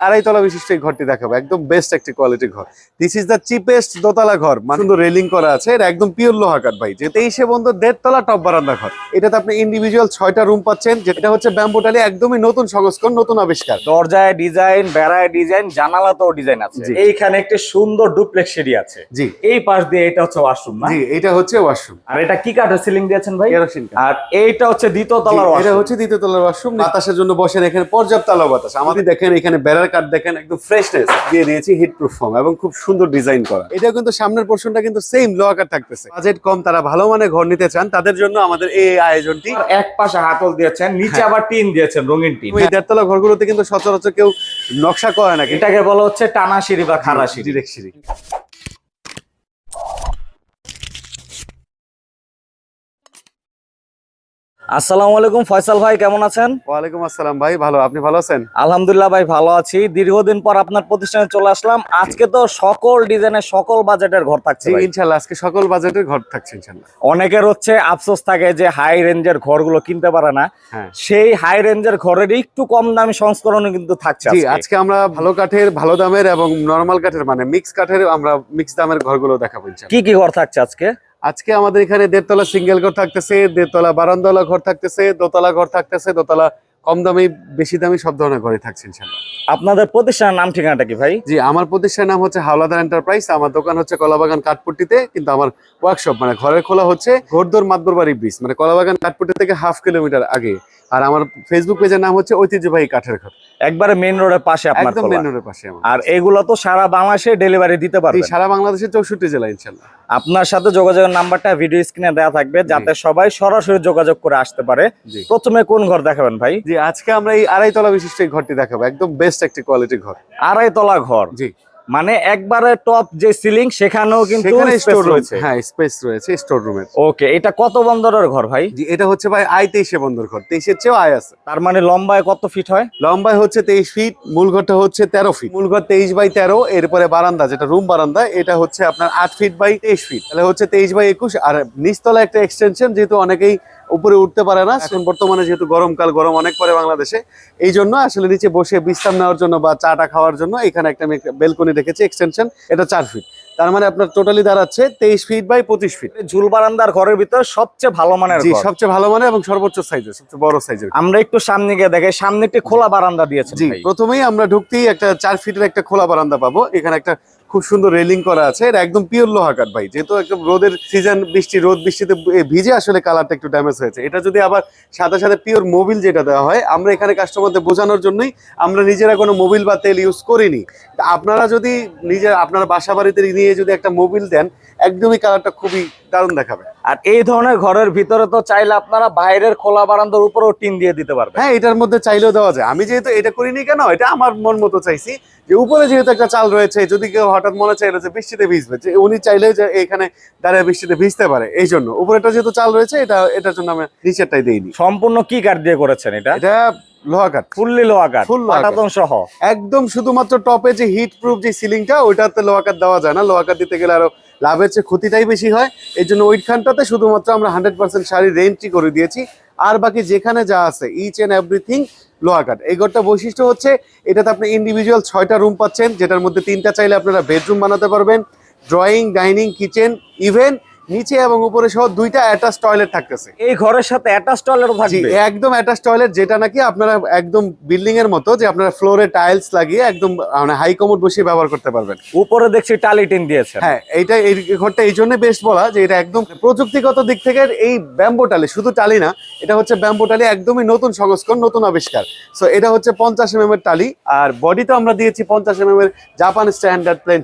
আড়াই তলা বিশিষ্ট এই ঘরটি দেখাবো। একদম বেস্ট একটি কোয়ালিটির ঘর। দিস ইজ দ্য চিপেস্ট দোতলা ঘর। মানে সুন্দর রেলিং করা আছে। এটা একদম পিওর লোহা কাঠ ভাই। যে তেইশে বন্ধু দেড় তলা টপ বারান্দা ঘর। এটাতে আপনি ইন্ডিভিজুয়াল ছয়টা রুম পাচ্ছেন যেটা হচ্ছে ব্যাম্বোটালি একদমই নতুন সংস্করণ নতুন আবিষ্কার। দরজায় ডিজাইন বেড়ায় ডিজাইন জানালাতেও ডিজাইন আছে। এইখানে একটি সুন্দর ডুপ্লেক্স সিঁড়ি আছে। জি। এই পাশ দিয়ে এটা হচ্ছে ওয়াশরুম না? জি এটা হচ্ছে ওয়াশরুম আর এটা কি কাঠের সিলিং দিয়েছেন ভাই? কেরোসিন। আর এইটা হচ্ছে দ্বিতীয় তলার জি, এটা হচ্ছে দ্বিতীয় তলার ওয়াশরুম বাতাসের জন্য বসেন এখানে পর্যাপ্ত আলো বাতাস। আমাদের দেখেন এখানে বেড়ার কাঠ দেখেন একদম ফ্রেশনেস দিয়ে দিয়েছি হিট প্রুফ ফর্ম এবং খুব সুন্দর ডিজাইন করা। এটা কিন্তু সামনের পোর্শনটা কিন্তু সেম লোয়া কাট থাকতেছে। বাজেট কম তারা ভালো মানে ঘর নিতে চান তাদের জন্য আমাদের এই আয়োজনটি এক পাশে হাতল দিয়েছেন নিচে। আবার টিন দিয়েছেন রঙিন টিন। এই দেড়তলা ঘরগুলোতে কিন্তু সচরাচর কেউ নকশা করে না এটাকে বলা হচ্ছে টানা সিঁড়ি বা খাড়া সিঁড়ি। সিঁড়ি। আসসালামু আলাইকুম ফয়সাল ভাই কেমন আছেন? ওয়ালাইকুম আসসালাম ভাই ভালো। আপনি ভালো আছেন? আলহামদুলিল্লাহ ভাই ভালো আছি। দীর্ঘদিন পর আপনার প্রতিষ্ঠানে চলে আসলাম। আজকে তো সকল ডিজাইনের সকল বাজেটের ঘর থাকছে ইনশাল্লাহ আজকে সকল বাজেটের ঘর থাকছে ইনশাল্লাহ। অনেকের হচ্ছে আফসোস থাকে যে হাই রেঞ্জের ঘরগুলো কিনতে পারে না। হ্যাঁ। সেই হাই রেঞ্জের ঘরের একটু কম দামি সংস্করণ কিন্তু থাকছে আজকে। আমরা ভালো কাঠের ভালো দামের এবং নরমাল কাঠের মানে মিক্স কাঠের আমরা মিক্স দামের ঘরগুলো দেখাবো। কি কি ঘর থাকছে আজকে? আজকে আমাদের এখানে দেড়তলা সিঙ্গেল ঘর থাকতেছে দেড়তলা বারান্দলা ঘর থাকতেছে দোতলা ঘর থাকতেছে দোতলা কম দামি বেশি দামি সব ধরনের ঘরে থাকছে ইনশাল্লাহ আপনাদের প্রতিষ্ঠানের নাম ঠিকানাটা কি ভাই? জি আমার প্রতিষ্ঠানের নাম হচ্ছে হাওলাদার এন্টারপ্রাইজ আমার দোকান হচ্ছে কলাবাগান কাঠপুট্টিতে কিন্তু আমার ওয়ার্কশপ মানে ঘরের খোলা হচ্ছে ঘোরদোর মাতবরবাড়ি ব্রিজ মানে কলাবাগান কাঠপুট্টি থেকে হাফ কিলোমিটার আগে। আর আমার ফেসবুক পেজের নাম হচ্ছে ঐতিহ্যবাহী কাঠের ঘর। একবারে মেইন রোডের পাশে আপনার একদম মেইন রোডের পাশে আমার আর এগুলো তো সারা বাংলাদেশে ডেলিভারি দিতে পারবেন। সারা বাংলাদেশে 64 জেলা ইনশাআল্লাহ। আপনার সাথে যোগাযোগের নাম্বারটা ভিডিও স্ক্রিনে দেওয়া থাকবে যাতে সবাই সরাসরি যোগাযোগ করে আসতে পারে। প্রথমে কোন ঘর দেখাবেন ভাই? জি আজকে আমরা এই আড়াই তলা বিশিষ্ট এই ঘরটি দেখাবো। একদম বেস্ট একটি কোয়ালিটি ঘর। আড়াই তলা ঘর। জি। মানে একবারে টপ যে সিলিং সেখানেও কিন্তু স্টোর রয়েছে। হ্যাঁ স্পেস রয়েছে স্টোর রুমের ওকে এটা কত বন্দরের ঘর ভাই? এটা হচ্ছে ভাই আয় তেইশে বন্দর ঘর তেইশের চেয়েও আয় আছে। তার মানে লম্বায় কত ফিট হয়? লম্বায় হচ্ছে তেইশ ফিট মূল ঘরটা হচ্ছে তেরো ফিট মূল ঘর তেইশ বাই তেরো এরপরে বারান্দা যেটা রুম বারান্দা এটা হচ্ছে আপনার আট ফিট বাই তেইশ ফিট তাহলে হচ্ছে তেইশ বাই একুশ আর নিচতলা একটা এক্সটেনশন যেহেতু অনেকেই উপরে উঠতে পারে না। এখন বর্তমানে যেহেতু গরমকাল গরম অনেক পরে বাংলাদেশে। এই জন্য আসলে নিচে বসে বিশ্রাম নেওয়ার জন্য বা চাটা খাওয়ার জন্য এখানে একটা আমি বেলকনি রেখেছি এক্সটেনশন এটা চার ফিট তার মানে আপনার টোটালি দাঁড়াচ্ছে তেইশ ফিট বাই পঁচিশ ফিট ঝুল বারান্দার ঘরের ভিতরে সবচেয়ে ভালো মানের জি সবচেয়ে ভালো মানে এবং সর্বোচ্চ সাইজের সবচেয়ে বড় সাইজের আমরা একটু সামনে গিয়ে দেখে সামনে একটি খোলা বারান্দা দিয়েছে জি প্রথমেই আমরা ঢুকতেই একটা চার ফিটের একটা খোলা বারান্দা পাবো। এখানে একটা খুব সুন্দর রেলিং করা আছে। এটা একদম পিওর লোহা কাঠ ভাই। যেহেতু একদম রোদের সিজন বৃষ্টি, রোদ, বৃষ্টিতে ভিজে আসলে কালারটা একটু ড্যামেজ হয়েছে। এটা যদি আবার সাথে সাথে পিওর মোবিল যেটা দেওয়া হয়, আমরা এখানে কাস্টমারদের বোঝানোর জন্যই আমরা নিজেরা কোনো মোবিল বা তেল ইউজ করিনি। আপনারা যদি নিজের, আপনার বাসা বাড়িতে নিয়ে যদি একটা মোবিল দেন একদমই কালারটা খুবই দারুণ দেখাবে। আর এই ধরনের ঘরের ভিতরে তো চাইলে আপনারা বাইরের খোলা বারান্দার উপরেও টিন দিয়ে দিতে পারবেন। হ্যাঁ এটার মধ্যে চাইলেও দেওয়া যায়। আমি যেহেতু এটা করিনি কেন এটা আমার মন মতো চাইছি যে উপরে যেহেতু একটা চাল রয়েছে যদি কেউ হঠাৎ মনে চাইলো যে বৃষ্টিতে ভিজবে যে উনি চাইলেও যে এখানে দাঁড়িয়ে বৃষ্টিতে ভিজতে পারে এই জন্য। উপরেটা যেহেতু চাল রয়েছে এটা এটার জন্য আমি নিচেরটাই দিইনি। সম্পূর্ণ কি কাঠ দিয়ে করেছেন এটা? এটা লোহা কাঠ। ফুললি লোহা কাঠ Full পাটাতন সহ। একদম শুধুমাত্র টপে যে হিট প্রুফ যে সিলিংটা ওইটাতে লোহা কাঠ দেওয়া যায় না। লোহা কাঠ দিতে গেলে আরও লাভের চেয়ে ক্ষতিটাই বেশি হয়। এই জন্য ওইখানটাতে শুধুমাত্র আমরা হান্ড্রেড পার্সেন্ট শাড়ি রেন্টই করে দিয়েছি। আর বাকি যেখানে যা আছে ইচ অ্যান্ড এভরিথিং লোহা কাঠ এই ঘরটা বৈশিষ্ট্য হচ্ছে, এটাতে আপনি ইন্ডিভিজুয়াল ছয়টা রুম পাচ্ছেন, যেটার মধ্যে তিনটা চাইলে আপনারা বেডরুম বানাতে পারবেন। ড্রয়িং ডাইনিং কিচেন ইভেন নিচে এবং উপরে সহ দুইটা অ্যাটাচ টয়লেট থাকতেছে। এই ঘরের সাথে অ্যাটাচ টয়লেট থাকবে? একদম অ্যাটাচ টয়লেট যেটা নাকি আপনারা একদম বিল্ডিং এর মতো যে আপনারা ফ্লোরে টাইলস লাগিয়ে একদম মানে হাই কমোড বসিয়ে ব্যবহার করতে পারবেন। উপরে দেখছি টালি টিন দিয়েছেন। হ্যাঁ এইটা এই ঘরটা এই জন্য বেস্ট বলা যে এটা একদম প্রযুক্তিগত দিক থেকে এই ব্যাম্বো টালি শুধু টালি না এটা হচ্ছে ব্যাম্বো টালি একদমই নতুন সংস্করণ নতুন আবিষ্কার। সো এটা হচ্ছে পঞ্চাশ এম এর টালি আর বডি তো আমরা দিয়েছি পঞ্চাশ এম এর জাপান স্ট্যান্ডার্ড প্লেন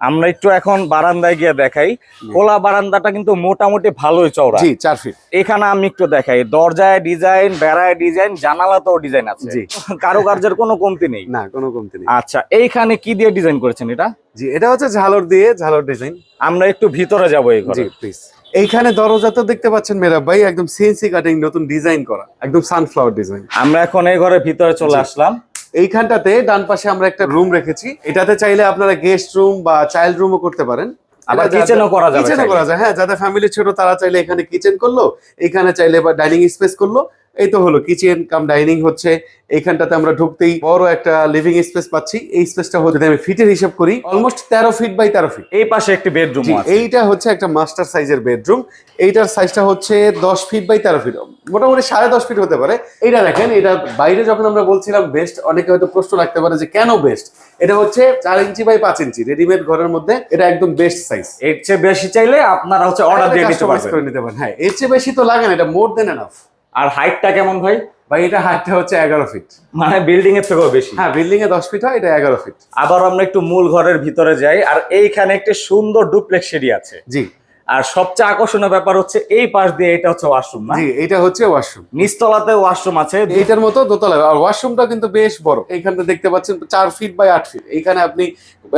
আমরা একটু এখন বারান্দায় গিয়ে দেখাই। খোলা বারান্দাটা কিন্তু মোটামুটি ভালোই চওড়া। জি চার ফিট এখানে আমি একটু দেখাই। দরজায় ডিজাইন বেড়ায় ডিজাইন জানালাতেও ডিজাইন আছে। জি। কারুকার্যের কোনো কমতি নেই। না কোনো কমতি নেই। আচ্ছা এইখানে কি দিয়ে ডিজাইন করেছেন এটা? জি এটা হচ্ছে ঝালর দিয়ে ঝালর ডিজাইন। আমরা একটু ভিতরে যাব এই ঘরে। জি প্লিজ এইখানে দরজা তো দেখতে পাচ্ছেন মেরা ভাই একদম সিএনসি কাটিং নতুন ডিজাইন করা একদম সানফ্লাওয়ার ডিজাইন। আমরা এখন এই ঘরের ভিতরে চলে আসলাম। এইখানটাতে ডান পাশে আমরা একটা রুম রেখেছি। এটাতে চাইলে আপনারা গেস্ট রুম বা চাইল্ড রুমও করতে পারেন। আবার কিচেনও করা যাবে কিচেনও করা যায়। হ্যাঁ যাদের ফ্যামিলি ছোট তারা চাইলে এখানে কিচেন করল এখানে চাইলে বা ডাইনিং স্পেস করল। এই তো হলো কিচেন কাম ডাইনিং হচ্ছে। এইখানটাতে আমরা ঢুকতেই বড় একটা লিভিং স্পেস পাচ্ছি। এই স্পেসটা হচ্ছে আমি ফিটের হিসাব করি অলমোস্ট তেরো ফিট বাই তেরো ফিট এই পাশে একটি বেডরুম আছে। এইটা হচ্ছে একটা মাস্টার সাইজের বেডরুম এইটার সাইজটা হচ্ছে দশ ফিট বাই তেরো ফিট মোটামুটি সাড়ে দশ ফিট হতে পারে। এটা দেখেন এটা বাইরে যখন আমরা বলছিলাম বেস্ট অনেকে হয়তো প্রশ্ন রাখতে পারে যে কেন বেস্ট এটা হচ্ছে চার ইঞ্চি বাই পাঁচ ইঞ্চি রেডিমেড ঘরের মধ্যে। এটা একদম বেস্ট সাইজ এর চেয়ে বেশি চাইলে আপনারা হচ্ছে অর্ডার দিয়ে নিতে পারবেন। করে নিতে পারেন। হ্যাঁ এর চেয়ে বেশি তো লাগে না এটা মোর দেন এনাফ আর হাইটটা কেমন ভাই? ভাই এটা হাইটটা হচ্ছে এগারো ফিট মানে বিল্ডিং এর থেকেও বেশি। হ্যাঁ বিল্ডিং এ দশ ফিট হয় এটা এগারো ফিট আবার আমরা একটু মূল ঘরের ভিতরে যাই আর এইখানে একটি সুন্দর ডুপ্লেক্স সিঁড়ি আছে। জি। আর সবচেয়ে আকর্ষণীয় ব্যাপার হচ্ছে এই পাশ দিয়ে এটা হচ্ছে ওয়াশরুম না? জি এটা হচ্ছে ওয়াশরুম নিচতলাতে ওয়াশরুম আছে। এটার মতো দোতলা আর ওয়াশরুমটা কিন্তু বেশ বড়। এইখানটা দেখতে পাচ্ছেন চার ফিট বাই আট ফিট এইখানে আপনি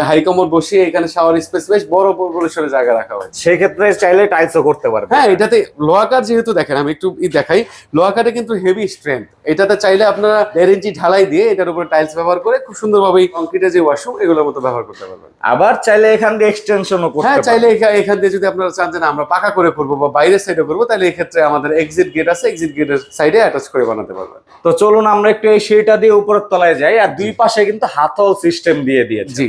হাই কমোড বসিয়ে এখানে শাওয়ার স্পেস বেশ বড় পরিসরে জায়গা রাখা হয়েছে। সেক্ষেত্রে চাইলে টাইলসও করতে পারবে। হ্যাঁ এটাতে লোহাকার যেহেতু দেখেন আমি একটু দেখাই। লোহাকারে কিন্তু হেভি স্ট্রেংথ এটাতে চাইলে আপনারা দেড় ইঞ্চি ঢালাই দিয়ে এটার উপরে টাইলস ব্যবহার করে খুব সুন্দরভাবে কংক্রিটের যে ওয়াশরুম এগুলোর মতো ব্যবহার করতে পারবেন। আবার চাইলে এখান দিয়ে এক্সটেনশনও করতে হ্যাঁ চাইলে এখা- এখান দিয়ে যদি আপনারা চান যে না, আমরা পাকা করে করব বা বাইরের সাইডে করব তাহলে এক্ষেত্রে ক্ষেত্রে আমাদের এক্সিট গেট আছে এক্সিট গেটের সাইডে অ্যাটাচ করে বানাতে পারবেন। তো চলুন আমরা একটু এই সিঁড়িটা দিয়ে উপরের তলায় যাই আর দুই পাশে কিন্তু হাতল সিস্টেম দিয়ে দিয়েছি। জি।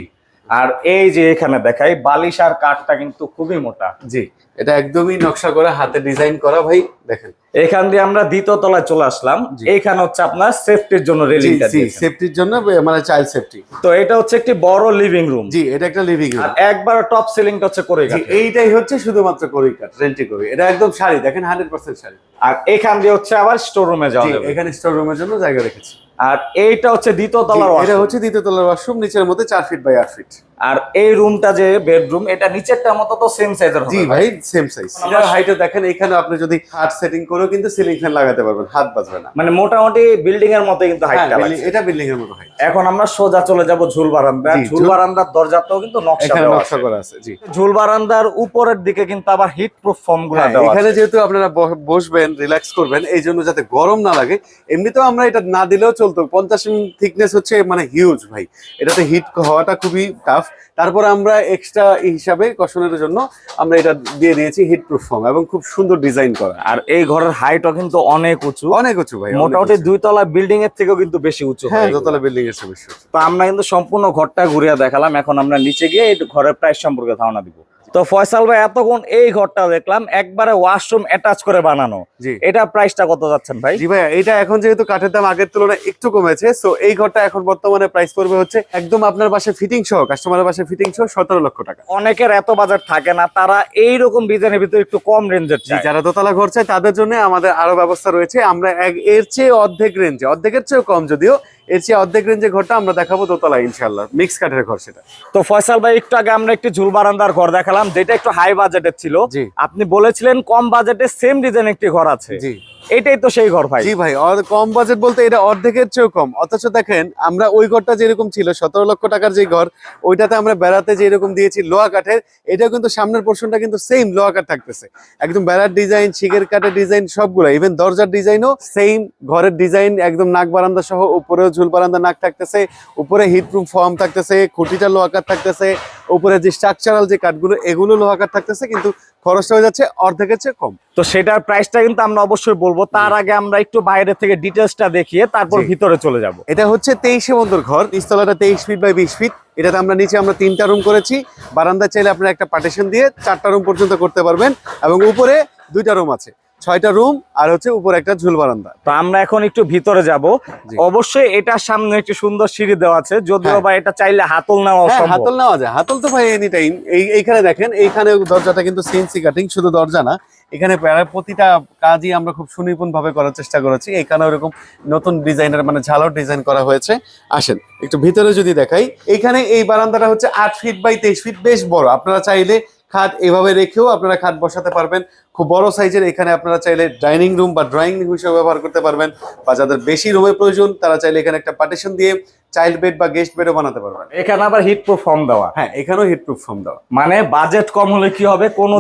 আর এই যে এখানে দেখাই বালিশ আর কাঠটা কিন্তু খুবই মোটা। জি এটা একদমই নকশা করা হাতে ডিজাইন করা ভাই দেখেন। এখান দিয়ে আমরা দ্বিতীয় তলায় চলে আসলাম। জি। এইখানে হচ্ছে আপনার সেফটির জন্য রেলিংটা জি সেফটির জন্য মানে চাইল্ড সেফটি তো এটা হচ্ছে একটি বড় লিভিং রুম জি এটা একটা লিভিং আর একবার টপ সিলিংটা হচ্ছে করে জি এইটাই হচ্ছে শুধুমাত্র করে কাঠ রেন্টি করি এটা একদম শাড়ি দেখেন হান্ড্রেড পার্সেন্ট শাড়ি। আর এখান দিয়ে হচ্ছে আবার স্টোর রুমে যাওয়া জি, যাবে। এখানে স্টোর রুমের জন্য জায়গা রেখেছি। আর এইটা হচ্ছে দ্বিতীয় তলার এটা হচ্ছে দ্বিতীয় তলার ওয়াশরুম নিচের মধ্যে চার ফিট বাই আট ফিট আর এই রুমটা যে বেডরুম এটা নিচেরটার মতো তো সেম সাইজের জি হবে। ভাই সেম সাইজ এটার হাইটে দেখেন এখানে আপনি যদি হাত সেটিং করেও কিন্তু সিলিং ফ্যান লাগাতে পারবেন হাত বাজবে না। মানে মোটামুটি বিল্ডিং এর মতো কিন্তু হ্যাঁ, হাইটটা এটা বিল্ডিং এর মতো হাইট এখন আমরা সোজা চলে যাব ঝুল বারান্দা ঝুল বারান্দার দরজাতেও কিন্তু নকশা দেওয়া নকশা আছে। করা আছে জি। ঝুল বারান্দার উপরের দিকে কিন্তু আবার হিট প্রুফ ফর্মগুলো হ্যাঁ, দেওয়া এখানে যেহেতু আপনারা বসবেন রিল্যাক্স করবেন এই জন্য যাতে গরম না লাগে এমনিতেও আমরা এটা না দিলেও চলতো। পঞ্চাশ থিকনেস হচ্ছে মানে হিউজ ভাই। এটাতে হিট হওয়াটা খুবই টাফ তারপর আমরা এক্সট্রা হিসাবে কশনের জন্য আমরা এটা দিয়ে দিয়েছি হিট প্রুফ ফর্ম এবং খুব সুন্দর ডিজাইন করা। আর এই ঘরের হাইটও কিন্তু অনেক উঁচু। অনেক উঁচু ভাই মোটামুটি দুইতলা দুই তলা বিল্ডিং এর থেকেও কিন্তু বেশি উঁচু হ্যাঁ এগুলো। বিল্ডিং এর বেশি তো আমরা কিন্তু সম্পূর্ণ ঘরটা ঘুরিয়ে দেখালাম এখন আমরা নিচে গিয়ে এই ঘরের প্রাইস সম্পর্কে ধারণা দিব। তো ফয়সাল ভাই এতক্ষণ এই ঘরটা দেখলাম একবারে ওয়াশরুম অ্যাটাচ করে বানানো। এটা প্রাইসটা কত যাচ্ছেন ভাই? জি ভাই এটা এখন যেহেতু কাঠের দাম আগের তুলনায় একটু কমেছে সো এই ঘরটা এখন বর্তমানে প্রাইস পড়বে হচ্ছে একদম আপনার বাসে ফিটিং সহ কাস্টমারের বাসে ফিটিং সহ সতেরো লক্ষ টাকা। অনেকের এত বাজার থাকে না তারা এই রকম ডিজাইনের ভিতরে একটু কম রেঞ্জের চায়। যারা দোতলা ঘর চায় তাদের জন্য আমাদের আরও ব্যবস্থা রয়েছে। আমরা এক- এর চেয়ে অর্ধেক রেঞ্জে অর্ধেকের চেয়েও কম যদিও এর চেয়ে অর্ধেক রেঞ্জের ঘরটা আমরা দেখাবো দোতলা ইনশাল্লাহ মিক্স কাঠের ঘর সেটা। তো ফয়সাল ভাই একটু আগে আমরা একটি ঝুল বারান্দার ঘর দেখালাম যেটা একটু হাই বাজেটের ছিল। আপনি বলেছিলেন কম বাজেটে সেম ডিজাইন একটি ঘর আছে। জি। এটাই তো সেই ঘর ভাই। জি ভাই কম বাজেট বলতে এটা অর্ধেকের চেয়েও কম। অথচ দেখেন, আমরা ওই ঘরটা যেরকম ছিল, সতেরো লক্ষ টাকার যে ঘর, ওইটাতে আমরা বেড়াতে যেরকম দিয়েছি লোহা কাঠের এটাও কিন্তু সামনের পোর্শনটা কিন্তু সেম লোহা কাঠ থাকতেছে। একদম বেড়ার ডিজাইন শিখের কাঠের ডিজাইন সবগুলো ইভেন দরজার ডিজাইনও সেম ঘরের ডিজাইন একদম নাক বারান্দা সহ, উপরেও ঝুল বারান্দা নাক থাকতেছে, উপরে হিট প্রুফ ফর্ম থাকতেছে, খুঁটিটা লোহা কাঠ থাকতেছে উপরে যে স্ট্রাকচারাল যে কাঠগুলো এগুলো লোহা কাঠ থাকতেছে কিন্তু খরচটা হয়ে যাচ্ছে অর্ধেকের চেয়ে কম। তো সেটার প্রাইসটা কিন্তু আমরা অবশ্যই বলব। তার আগে আমরা একটু বাইরে থেকে ডিটেলসটা দেখিয়ে তারপর ভিতরে চলে যাব। এটা হচ্ছে তেইশে বন্ধুর ঘর নিচতলাটা তেইশ ফিট বাই বিশ ফিট এটাতে আমরা নিচে আমরা তিনটা রুম করেছি। বারান্দা চাইলে আপনারা একটা পার্টিশন দিয়ে চারটা রুম পর্যন্ত করতে পারবেন এবং উপরে দুইটা রুম আছে। ছয়টা রুম আর হচ্ছে উপরে একটা ঝুল বারান্দা। তো আমরা এখন একটু ভিতরে যাব। অবশ্যই এটার সামনে একটি সুন্দর সিঁড়ি দেওয়া আছে যদিও হ্যাঁ। বা এটা চাইলে হাতল নেওয়া হ্যাঁ হাতল নেওয়া যায়। হাতল তো ভাই এনি টাইম এই এইখানে দেখেন এইখানে দরজাটা কিন্তু সিএনসি কাটিং শুধু দরজা না। এখানে প্রায় প্রতিটা কাজই আমরা খুব সুনিপুণ ভাবে করার চেষ্টা করেছি। এখানে ওরকম নতুন ডিজাইনের মানে ঝালর ডিজাইন করা হয়েছে। আসেন একটু ভিতরে যদি দেখাই এখানে এই বারান্দাটা হচ্ছে আট ফিট বাই তেইশ ফিট বেশ বড়। আপনারা চাইলে খাট এভাবে রেখেও আপনারা খাট বসাতে পারবেন। খুব বড় সাইজের। এখানে আপনারা চাইলে ডাইনিং রুম বা ড্রয়িং রুম হিসেবে ব্যবহার করতে পারবেন বা যাদের বেশি রুমের প্রয়োজন, তারা চাইলে এখানে একটা পার্টিশন দিয়ে চাইল্ড বেড বা গেস্ট বেডও বানাতে পারবেন। এখানে আবার হিট প্রুফ ফর্ম দেওয়া। হ্যাঁ এখানেও হিট প্রুফ ফর্ম দেওয়া। মানে বাজেট কম হলে কি হবে? কোনো।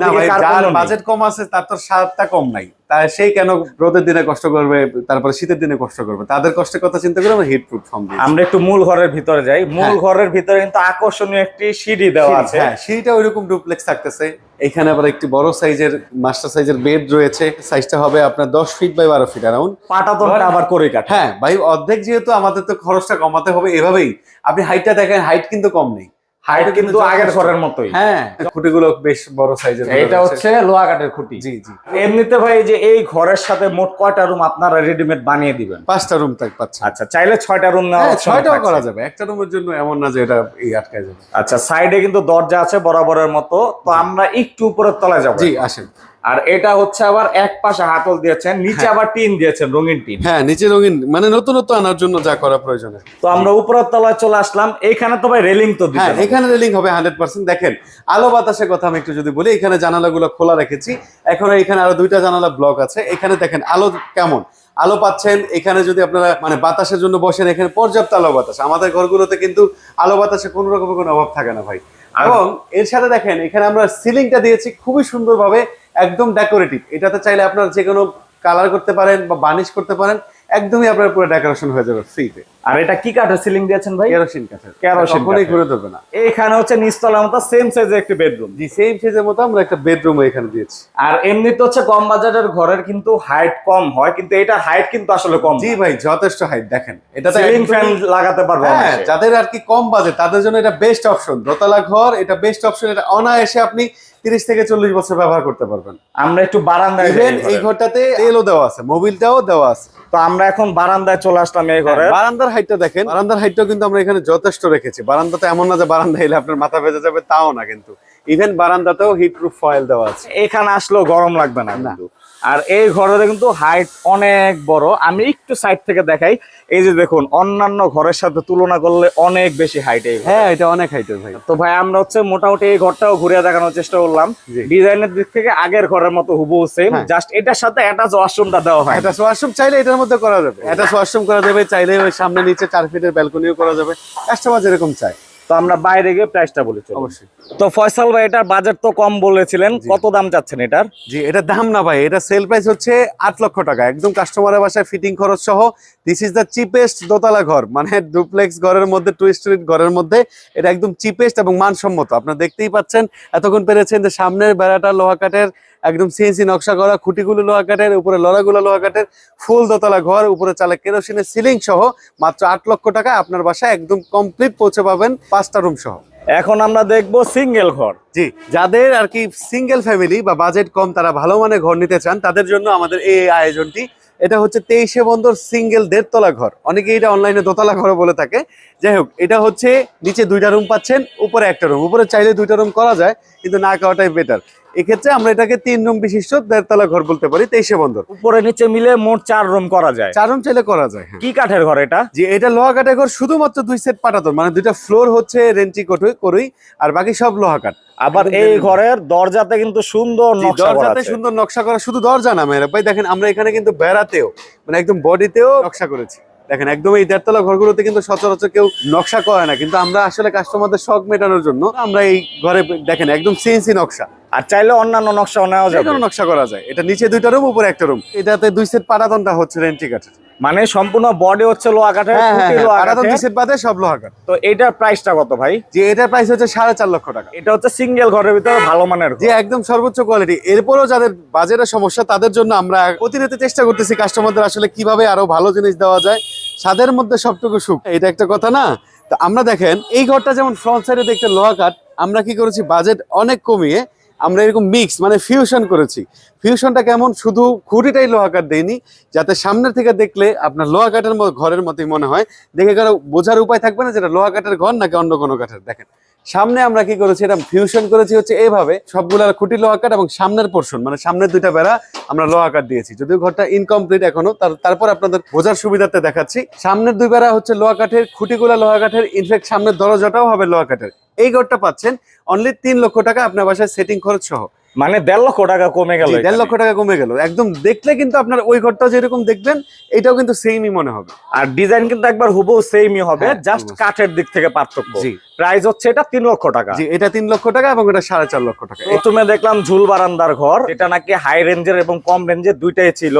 বাজেট কম আছে তার তো স্বাদটা কম নাই। তাই সেই কেন রোদের দিনে কষ্ট করবে তারপরে শীতের দিনে কষ্ট করবে? তাদের কষ্টের কথা চিন্তা করে আমরা হিট প্রুফ ফর্ম দিই আমরা একটু মূল ঘরের ভিতরে যাই। মূল হ্যাঁ। ঘরের ভিতরে কিন্তু আকর্ষণীয় একটি সিঁড়ি দেওয়া আছে। হ্যাঁ সিঁড়িটা ওইরকম ডুপ্লেক্স থাকতেছে। এখানে আবার একটি বড় সাইজের মাস্টার সাইজের বেড রয়েছে। সাইজটা হবে আপনার দশ ফিট বাই বারো ফিট অ্যারাউন্ড পাটাতনটা আবার করে কাট হ্যাঁ ভাই অর্ধেক যেহেতু আমাদের তো খরচটা কমাতে হবে এভাবেই। আপনি হাইটটা দেখেন হাইট কিন্তু কম নেই। হাইট কিন্তু আগের ঘরের মতোই। হ্যাঁ। খুঁটিগুলো বেশ বড় সাইজের এটা হচ্ছে লোহা কাঠের খুঁটি। জি জি। এমনিতে ভাই যে এই ঘরের সাথে মোট কয়টা রুম আপনারা রেডিমেড বানিয়ে দিবেন? পাঁচটা রুম পাচ্ছেন আচ্ছা চাইলে ছয়টা রুম নেওয়া হ্যাঁ ছয়টাও করা যাবে। একটা রুমের জন্য এমন না যে এটা এই আটকায় যাবে। আচ্ছা সাইডে কিন্তু দরজা আছে বরাবরের মতো। তো আমরা একটু উপরের তলায় যাব। জি আসেন। আর এটা হচ্ছে আবার এক পাশে হাতল দিয়েছেন নিচে আবার টিন দিয়েছেন রঙিন টিন। হ্যাঁ নিচে রঙিন মানে নতুনত্ব আনার জন্য যা করা প্রয়োজন। তো আমরা উপরের তলায় চলে আসলাম এখানে তো ভাই রেলিং তো হ্যাঁ এখানে রেলিং হবে হান্ড্রেড পার্সেন্ট দেখেন আলো বাতাসের কথা আমি একটু যদি বলি এখানে জানালাগুলো খোলা রেখেছি। এখন এখানে আরও দুইটা জানালা ব্লক আছে। এখানে দেখেন আলো কেমন? আলো পাচ্ছেন এখানে যদি আপনারা মানে বাতাসের জন্য বসেন এখানে পর্যাপ্ত আলো বাতাস। আমাদের ঘরগুলোতে কিন্তু আলো বাতাসে কোনো রকমের কোনো অভাব থাকে না ভাই। এবং এর সাথে দেখেন এখানে আমরা সিলিংটা দিয়েছি খুবই সুন্দরভাবে। একদম ডেকোরেটিভ এটাতে চাইলে আপনারা যে কোনো কালার করতে পারেন বা বার্নিশ করতে পারেন একদমই আপনার পুরো ডেকোরেশন হয়ে যাবে ফ্রিতে আর এটা কি কাঠের সিলিং দিয়েছেন ভাই? কেরোসিন কাঠের। কেরোসিন কাঠের। ঘুরে ধরবে না। এখানে হচ্ছে নিচতলার মতো সেম সাইজের একটি বেডরুম জি সেম সাইজের মতো আমরা একটা বেডরুম এখানে দিয়েছি। আর এমনিতে হচ্ছে কম বাজারের ঘরের কিন্তু হাইট কম হয় কিন্তু এটা হাইট কিন্তু আসলে কম জি ভাই যথেষ্ট হাইট দেখেন। এটা তো সিলিং ফ্যান লাগাতে পারব হ্যাঁ যাদের আর কি কম বাজেট তাদের জন্য এটা বেস্ট অপশন দোতলা ঘর এটা বেস্ট অপশন এটা অনায়াসে আপনি তিরিশ থেকে চল্লিশ বছর ব্যবহার করতে পারবেন। আমরা একটু বারান্দায় ইভেন এই ঘরটাতে তেলও দেওয়া আছে মোবিলটাও দেওয়া আছে। তো আমরা এখন বারান্দায় চলে আসলাম এই ঘরে। হ্যাঁ, বারান্দার হাইটটা দেখেন। বারান্দার হাইটটাও কিন্তু আমরা এখানে যথেষ্ট রেখেছি। বারান্দাতে এমন না যে বারান্দা এলে আপনার মাথা ভেজে যাবে তাও না কিন্তু। ইভেন বারান্দাতেও হিট প্রুফ ফয়েল দেওয়া আছে। এখানে আসলেও গরম লাগবে না। কিন্তু। আর এই ঘরের কিন্তু হাইট অনেক বড়। আমি একটু সাইড থেকে দেখাই। এই যে দেখুন অন্যান্য ঘরের সাথে তুলনা করলে অনেক বেশি হাইট এই হ্যাঁ এটা অনেক হাইটের ভাই। তো ভাই আমরা হচ্ছে মোটামুটি এই ঘরটাও ঘুরে দেখানোর চেষ্টা করলাম। ডিজাইনের দিক থেকে আগের ঘরের মতো হুবহু সেম। জাস্ট এটার সাথে অ্যাটাচ ওয়াশরুমটা দেওয়া হয়। এটা ওয়াশরুম চাইলে এটার মধ্যে করা যাবে। এটা ওয়াশরুম করা যাবে চাইলে ওই সামনে নিচে চার ফিটের ব্যালকনিও করা যাবে। কাস্টমার যেরকম চায় তো আমরা বাইরে গিয়ে প্রাইসটা বলে চলি। অবশ্যই। তো ফয়সাল ভাই এটার বাজেট তো কম বলেছিলেন কত দাম চাচ্ছেন এটার? জি এটা দাম না ভাই এটা সেল প্রাইস হচ্ছে আট লক্ষ টাকা। একদম কাস্টমারের বাসায় ফিটিং খরচ সহ দিস ইজ দ্য চিপেস্ট দোতলা ঘর মানে ডুপ্লেক্স ঘরের মধ্যে টু স্ট্রিট ঘরের মধ্যে এটা একদম চিপেস্ট এবং মানসম্মত। আপনারা দেখতেই পাচ্ছেন এতক্ষণ পেরেছেন যে সামনের বেড়াটা লোহা কাঠের একদম সিএনসি নকশা করা খুঁটিগুলো লোহা কাঠের উপরে লড়াগুলো লোহা কাঠের ফুল দোতলা ঘর উপরে চালে কেরোসিনের সিলিং সহ মাত্র আট লক্ষ টাকা আপনার বাসায় একদম কমপ্লিট পৌঁছে পাবেন পাঁচটা রুম সহ। এখন আমরা দেখব সিঙ্গেল ঘর। জি যাদের আর কি সিঙ্গেল ফ্যামিলি বা বাজেট কম তারা ভালো মানে ঘর নিতে চান তাদের জন্য আমাদের এই আয়োজনটি। এটা হচ্ছে তেইশে বন্দর সিঙ্গেল দেড়তলা ঘর। অনেকে এটা অনলাইনে দোতলা ঘর বলে থাকে। যাই হোক এটা হচ্ছে নিচে দুইটা রুম পাচ্ছেন উপরে একটা রুম উপরে চাইলে দুইটা রুম করা যায় কিন্তু না করাটাই বেটার এক্ষেত্রে আমরা এটাকে তিন রুম বিশিষ্ট দেড়তলা ঘর বলতে পারি তেইশে বন্দর। উপরে নিচে মিলে মোট চার রুম করা যায়। চার রুম চাইলে করা যায় হ্যাঁ। কি কাঠের ঘর এটা? যে এটা লোহা কাঠের ঘর শুধুমাত্র দুই সেট পাঠাতন মানে দুইটা ফ্লোর হচ্ছে রেন্টি করুই আর বাকি সব লোহা কাঠ। আবার এই ঘরের দরজাতে কিন্তু সুন্দর দরজাতে সুন্দর নকশা করা শুধু দরজা না মেয়েরা। ভাই দেখেন আমরা এখানে কিন্তু বেড়াতেও মানে একদম বডিতেও নকশা করেছি। দেখেন একদম এই দেড়তলা ঘরগুলোতে কিন্তু সচরাচর কেউ নকশা করে না কিন্তু আমরা আসলে কাস্টমারদের শখ মেটানোর জন্য আমরা এই ঘরে দেখেন একদম সিএনসি নকশা। আর চাইলে অন্যান্য নকশাও নেওয়া যায় নকশা করা যায়। এটা নিচে দুইটা রুম উপরে একটা রুম এটাতে দুই সেট পাটাতনটা হচ্ছে রেন্টি কাঠের। মানে সম্পূর্ণ বডি হচ্ছে লোহা কাঠের হ্যাঁ হ্যাঁ পাটাতন দুই সেট বাদে সব লোহা কাঠ। তো এটার প্রাইসটা কত ভাই? যে এটার প্রাইস হচ্ছে সাড়ে চার লক্ষ টাকা। এটা হচ্ছে সিঙ্গেল ঘরের ভিতরে ভালো মানের যে একদম সর্বোচ্চ কোয়ালিটি এরপরও যাদের বাজেটের সমস্যা তাদের জন্য আমরা প্রতিনিয়ত চেষ্টা করতেছি কাস্টমারদের আসলে কীভাবে আরও ভালো জিনিস দেওয়া যায়। স্বাদের মধ্যে সবটুকু সুখ। এটা একটা কথা না? তো আমরা দেখেন, এই ঘরটা যেমন ফ্রন্ট সাইডে দেখতে লোহা কাঠ, আমরা কি করেছি? বাজেট অনেক কমিয়ে আমরা এরকম মিক্স মানে ফিউশন করেছি। ফিউশনটা কেমন? শুধু খুঁটিটাই লোহা কাঠ দেয়নি, যাতে সামনের থেকে দেখলে আপনার লোহা কাঠের ঘরের মতোই মনে হয়। দেখে কারও বোঝার উপায় থাকবে না যেটা লোহা কাঠের ঘর নাকি অন্য কোনো কাঠের। দেখেন সামনে আমরা কি করেছি, এটা ফিউশন করেছি হচ্ছে এইভাবে সবগুলা খুঁটি লোহা কাঠ এবং সামনের পোর্শন মানে সামনের দুইটা বেড়া আমরা লোহা কাঠ দিয়েছি। যদিও ঘরটা ইনকমপ্লিট এখনও তারপর আপনাদের বোঝার সুবিধাতে দেখাচ্ছি। সামনের দুই বেড়া হচ্ছে লোহা কাঠের, খুঁটিগুলা লোহা কাঠের ইনফ্যাক্ট সামনের দরজাটাও হবে লোহা কাঠের। এই ঘরটা পাচ্ছেন অনলি তিন লক্ষ টাকা আপনার বাসায় সেটিং খরচ সহ। মানে দেড় লক্ষ টাকা কমে গেল দেড় লক্ষ টাকা কমে গেল। একদম দেখলে কিন্তু আপনার ওই ঘরটা যেরকম দেখবেন এটাও কিন্তু সেমই মনে হবে। আর ডিজাইন কিন্তু একবার হুবহু সেমই হবে হ্যাঁ, জাস্ট কাঠের দিক থেকে পার্থক্য। জি। প্রাইস হচ্ছে এটা তিন লক্ষ টাকা। জি এটা তিন লক্ষ টাকা এবং এটা সাড়ে চার লক্ষ টাকা। প্রথমে দেখলাম ঝুল বারান্দার ঘর এটা নাকি হাই রেঞ্জের এবং কম রেঞ্জের দুইটাই ছিল।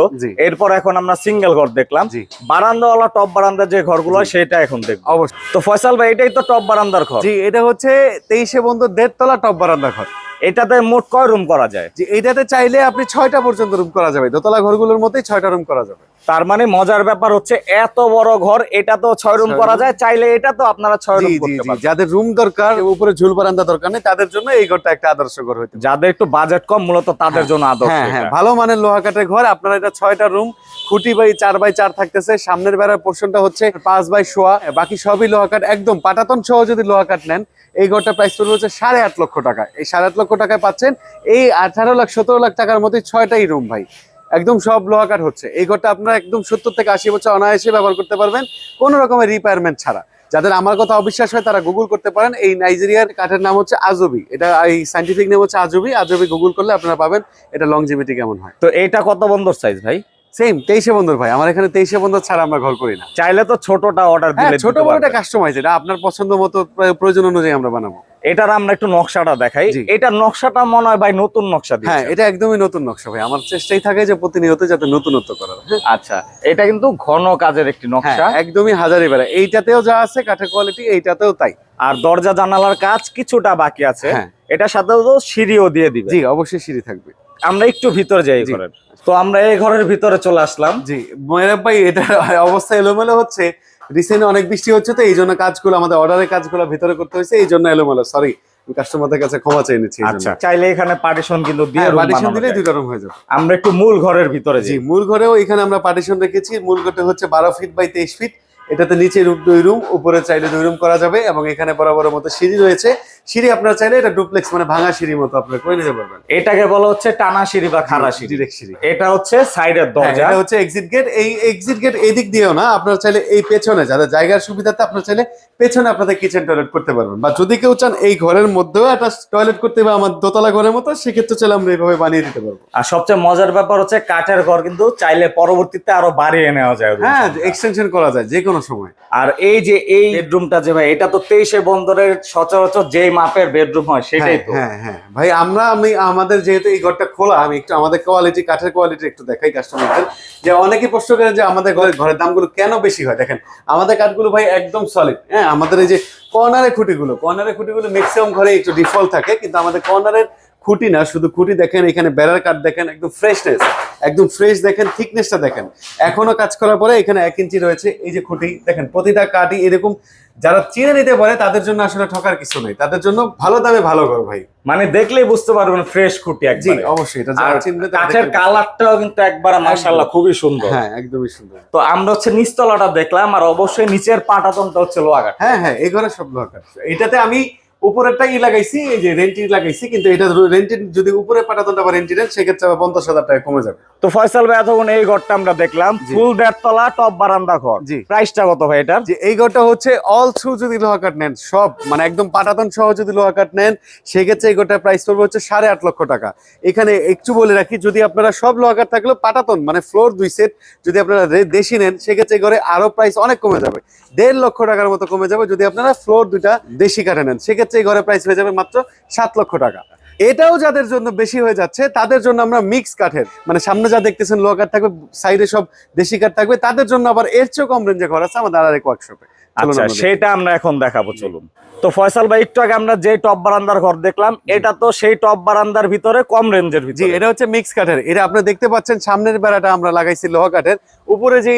এরপর এখন আমরা সিঙ্গেল ঘর দেখলাম। জি। বারান্দাওয়ালা টপ বারান্দার যে ঘরগুলো হয় সেটা এখন দেখব। অবশ্যই। তো ফয়সাল ভাই এটাই তো টপ বারান্দার ঘর। জি এটা হচ্ছে তেইশে বন্ধু দেড়তলা টপ বারান্দা ঘর। এটাতে মোট কয় রুম করা যায়? যে এইটাতে চাইলে আপনি ছয়টা পর্যন্ত রুম করা যাবে। দোতলা ঘরগুলোর মধ্যেই ছয়টা রুম করা যাবে। তার মানে মজার ব্যাপার হচ্ছে এত বড় ঘর এটা তো ছয় রুম করা যায় চাইলে এটা তো আপনারা ছয় রুম করতে জি। পারবেন। যাদের রুম দরকার উপরে ঝুল বারান্দা দরকার নেই তাদের জন্য এই ঘরটা একটা আদর্শ ঘর হইতে যাদের একটু বাজেট কম মূলত তাদের জন্য আদর্শ হ্যাঁ হ্যাঁ ভালো মানের লোহা কাঠের ঘর আপনারা এটা ছয়টা রুম খুঁটি বাই চার বাই চার থাকতেছে সামনের বেড়ার পোর্শনটা হচ্ছে পাঁচ বাই শোয়া বাকি সবই লোহা কাঠ একদম পাটাতন সহ যদি লোহা কাঠ নেন এই ঘরটা প্রাইস পড়বে হচ্ছে সাড়ে আট লক্ষ টাকা। এই সাড়ে আট লক্ষ টাকায় পাচ্ছেন এই আঠারো লাখ সতেরো লাখ টাকার মধ্যে ছয়টাই রুম ভাই। একদম সব লোহা কাঠ হচ্ছে। এই ঘরটা আপনারা একদম সত্তর থেকে আশি বছর অনায়াসে ব্যবহার করতে পারবেন কোনো রকমের রিপেয়ারমেন্ট ছাড়া। যাদের আমার কথা অবিশ্বাস হয় তারা গুগল করতে পারেন। এই নাইজেরিয়ার কাঠের নাম হচ্ছে আজবি এটা এই সাইন্টিফিক নেম হচ্ছে আজবি আজবি গুগল করলে আপনারা পাবেন এটা লংজিভিটি কেমন হয়। তো এটা কত বন্দর সাইজ ভাই? সেম তেইশে বন্ধুর ভাই। আমার এখানে তেইশে বন্ধুর ছাড়া আমরা ঘর করি না। চাইলে তো ছোটটা অর্ডার হ্যাঁ দিলে ছোট বড়টা। কাস্টমাইজ এটা আপনার পছন্দ মতো প্রয়োজন অনুযায়ী আমরা বানাবো। এটার আমরা একটু নকশাটা দেখাই। এটার নকশাটা মনে হয় ভাই নতুন নকশা হ্যাঁ এটা একদমই নতুন নকশা ভাই। আমার চেষ্টাই থাকে যে প্রতিনিয়ত যাতে নতুনত্ব করার। হ্যাঁ। আচ্ছা এটা কিন্তু ঘন কাজের একটি নকশা। হ্যাঁ, একদমই হাজারি বেড়া। এইটাতেও যা আছে কাঠের কোয়ালিটি এইটাতেও তাই। আর দরজা জানালার কাজ কিছুটা বাকি আছে। হ্যাঁ। এটার সাথে সিঁড়িও দিয়ে দিবে। জি অবশ্যই সিঁড়ি থাকবে। আমরা একটু ভিতরে যাই। তো আমরা এই ঘরের ভিতরে চলে আসলাম। জি ময়রাব ভাই এটা অবস্থা এলোমেলো হচ্ছে। রিসেন্ট অনেক বৃষ্টি হচ্ছে তো এই জন্য কাজগুলো আমাদের অর্ডারের কাজগুলো ভিতরে করতে হয়েছে এই জন্য এলোমেলো সরি কাস্টমারদের কাছে ক্ষমা চেয়ে নিচ্ছি আচ্ছা চাইলে এখানে পার্টিশন কিন্তু দিয়ে হ্যাঁ পার্টিশন দিলে যায়। রুম হয়ে যাবে। আমরা একটু মূল ঘরের ভিতরে জি মূল ঘরেও এখানে আমরা পার্টিশন রেখেছি মূল ঘরটা হচ্ছে বারো ফিট বাই তেইশ ফিট এটাতে নিচে দুই রুম উপরে চাইলে দুই রুম করা যাবে এবং এখানে বরাবর মতো সিঁড়ি রয়েছে। সিঁড়ি আপনারা চাইলে এটা ডুপ্লেক্স মানে ভাঙা সিঁড়ি মতো আপনারা করে নিতে পারবেন। এটাকে বলা হচ্ছে টানা সিঁড়ি বা খাড়া সিঁড়ি। ডিরেক্ট সিঁড়ি। এটা হচ্ছে সাইডের হ্যাঁ, দরজা। এটা হচ্ছে এক্সিট গেট এই এক্সিট গেট এদিক দিয়েও না আপনারা চাইলে এই পেছনে যাদের জায়গার সুবিধাতে আপনারা চাইলে পেছনে আপনাদের কিচেন টয়লেট করতে পারবেন। বা যদি কেউ চান এই ঘরের মধ্যেও একটা টয়লেট করতে হবে আমার দোতলা ঘরের মতো সেক্ষেত্রে চাইলে আমরা এইভাবে বানিয়ে দিতে পারব। আর সবচেয়ে মজার ব্যাপার হচ্ছে কাঠের ঘর কিন্তু চাইলে পরবর্তীতে আরও বাড়িয়ে নেওয়া যায় হ্যাঁ। এক্সটেনশন করা যায় যে কোনো সময়। আর এই যে এই বেডরুমটা যে ভাই এটা তো তেইশে বন্দরের সচরাচর যেই মাপের বেডরুম হয় সেটাই হ্যাঁ, তো। হ্যাঁ হ্যাঁ। ভাই আমরা আমি আমাদের যেহেতু এই ঘরটা খোলা আমি একটু আমাদের কোয়ালিটি কাঠের কোয়ালিটি একটু দেখাই কাস্টমারদের যে অনেকে প্রশ্ন করে যে আমাদের ঘরের ঘরের দামগুলো কেন বেশি হয়? দেখেন আমাদের কাঠগুলো ভাই একদম সলিড হ্যাঁ? আমাদের এই যে কর্নারের খুঁটিগুলো কর্নারের খুঁটিগুলো ম্যাক্সিমাম ঘরে একটু ডিফল্ট থাকে কিন্তু আমাদের কর্নারের খুঁটি না শুধু খুঁটি দেখেন এখানে বেড়ার কাঠ দেখেন একদম ফ্রেশনেস একদম ফ্রেশ দেখেন থিকনেসটা দেখেন। এখনও কাজ করার পরে এখানে এক ইঞ্চি রয়েছে এই যে খুঁটি দেখেন প্রতিটা কাঠই এরকম যারা চিনে নিতে পারে তাদের জন্য আসলে ঠকার কিছু নেই। তাদের জন্য ভালো দামে ভালো ঘর ভাই। মানে দেখলেই বুঝতে পারবেন ফ্রেশ খুঁটি একবার। অবশ্যই এটা আর যারা চিনবে কাঠের কালারটাও কিন্তু একবার মাশাআল্লাহ খুবই সুন্দর। হ্যাঁ একদমই সুন্দর। তো আমরা হচ্ছে নিচতলাটা দেখলাম আর অবশ্যই নিচের পাটাতনটা হচ্ছে লোহা কাঠ হ্যাঁ হ্যাঁ এই ঘরে সব লোহা কাঠ। এটাতে আমি উপরেরটা ই লাগাইছি এই যে রেন্টি লাগাইছি কিন্তু এটা রেন্টি যদি উপরে পাঠাতনটা বা রেন্টি নেন সেক্ষেত্রে আবার পঞ্চাশ হাজার টাকা কমে যাবে। তো ফয়সাল ভাই এতক্ষণ এই ঘরটা আমরা দেখলাম। ফুল দেড়তলা টপ বারান্দা ঘর। জি। প্রাইসটা কত ভাই এটার? যে এই ঘরটা হচ্ছে অল থ্রু যদি লোহা কাঠ নেন সব মানে একদম পাটাতন সহ যদি লোহা কাঠ নেন সেক্ষেত্রে এই ঘরটার প্রাইস পড়বে হচ্ছে সাড়ে আট লক্ষ টাকা। এখানে একটু বলে রাখি যদি আপনারা সব লোহা কাঠ থাকলেও পাটাতন মানে ফ্লোর দুই সেট যদি আপনারা দেশি নেন সেক্ষেত্রে এই ঘরে আরও প্রাইস অনেক কমে যাবে। দেড় লক্ষ টাকার মতো কমে যাবে যদি আপনারা ফ্লোর দুইটা দেশি কাঠে নেন সেক্ষেত্রে এই ঘরে প্রাইস হয়ে যাবে মাত্র সাত লক্ষ টাকা। এটাও যাদের জন্য বেশি হয়ে যাচ্ছে তাদের জন্য আমরা মিক্স কাঠের মানে সামনে যা দেখতেছেন লোহা কাঠ থাকবে সাইডে সব দেশি কাঠ থাকবে তাদের জন্য আবার এর চেয়েও কম রেঞ্জে ঘর আছে আমাদের আরেক ওয়ার্কশপে আচ্ছা সেটা আমরা এখন দেখাবো চলুন। তো ফয়সাল ভাই একটু আগে আমরা যে টপ বারান্দার ঘর দেখলাম এটা তো সেই টপ বারান্দার ভিতরে কম রেঞ্জের জি ভিতরে। এটা হচ্ছে মিক্স কাঠের এটা আপনি দেখতে পাচ্ছেন সামনের বেড়াটা আমরা লাগাইছি লোহা কাঠের উপরে যে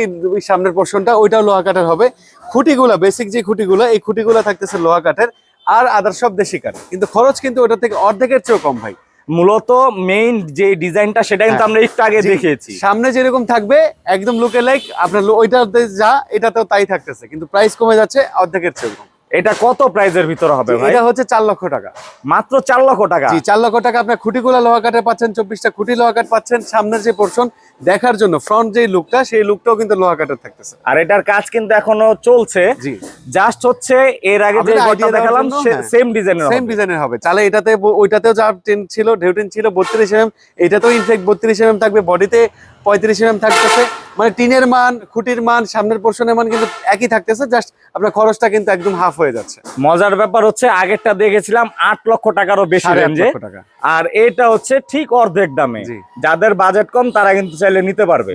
সামনের পোর্শনটা ওইটাও লোহা কাঠের হবে। খুঁটিগুলা বেসিক যে খুঁটিগুলা এই খুঁটিগুলা থাকতেছে লোহা কাঠের আর আদার সব দেশি কাঠ কিন্তু খরচ কিন্তু ওটা থেকে অর্ধেকের চেয়েও কম ভাই। মূলত মেইন যে ডিজাইনটা সেটা কিন্তু হ্যাঁ। আমরা একটু আগে দেখেছি দেখিয়েছি। সামনে যেরকম থাকবে একদম লুকে লাইক আপনার ওইটা ওইটাতে যা এটাতেও তাই থাকতেছে। কিন্তু প্রাইস কমে যাচ্ছে অর্ধেকের চেয়েও কম। এটা কত প্রাইজের ভিতরে হবে ভাই? এটা হচ্ছে চার লক্ষ টাকা। মাত্র চার লক্ষ টাকা? জি চার লক্ষ টাকা আপনার খুঁটিগুলা লোহা কাঠে পাচ্ছেন চব্বিশটা খুঁটি লোহা কাঠ পাচ্ছেন সামনের যে পোর্শন দেখার জন্য ফ্রন্ট যে লুকটা সেই লুকটাও কিন্তু লোহা কাঠের থাকতেছে। আর এটার কাজ কিন্তু এখনও চলছে। জি। জাস্ট হচ্ছে এর আগে যে দেওয়ার দেখালাম। সেম ডিজাইনের সেম ডিজাইনের হবে। তাহলে এটাতে ওইটাতেও যা টেন ছিল ঢেউটেন ছিল বত্রিশ এম এটাতেও ইনফেক্ট বত্রিশ এম থাকবে বডিতে পঁয়ত্রিশ এম থাকতেছে। মানে টিনের মান খুঁটির মান সামনের পোর্শনের মান কিন্তু একই থাকতেছে জাস্ট আপনার খরচটা কিন্তু একদম হাফ হয়ে যাচ্ছে। মজার ব্যাপার হচ্ছে আগেরটা দেখেছিলাম আট লক্ষ টাকারও বেশি রেঞ্জে আর এটা হচ্ছে ঠিক অর্ধেক দামে। যাদের বাজেট কম তারা কিন্তু চাইলে নিতে পারবে।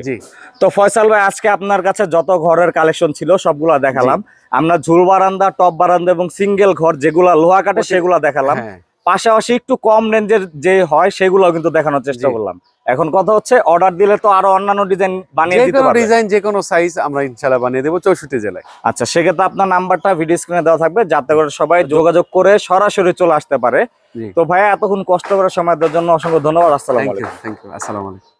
তো ফয়সাল ভাই আজকে আপনার কাছে যত ঘরের কালেকশন ছিল সবগুলা দেখালাম। আমরা ঝুল বারান্দা টপ বারান্দা এবং সিঙ্গেল ঘর যেগুলা লোহা কাটে সেগুলা দেখালাম। হ্যাঁ। পাশাপাশি একটু কম রেঞ্জের যে হয় সেগুলো কিন্তু দেখানোর চেষ্টা করলাম। এখন কথা হচ্ছে অর্ডার দিলে তো আরও অন্যান্য ডিজাইন বানিয়ে দিতে কোনো পারবে। ডিজাইন যে কোনো সাইজ আমরা ইনশাআল্লাহ বানিয়ে দেব 64 জেলায়। আচ্ছা সেক্ষেত্রে আপনার নাম্বারটা ভিডিও স্ক্রিনে দেওয়া থাকবে যাতে করে সবাই যোগাযোগ করে সরাসরি চলে আসতে পারে। তো ভাইয়া এতক্ষণ কষ্ট করে সময় দেওয়ার জন্য অসংখ্য ধন্যবাদ। আসসালামু আলাইকুম। থ্যাংক ইউ আসসালামু আলাইকুম।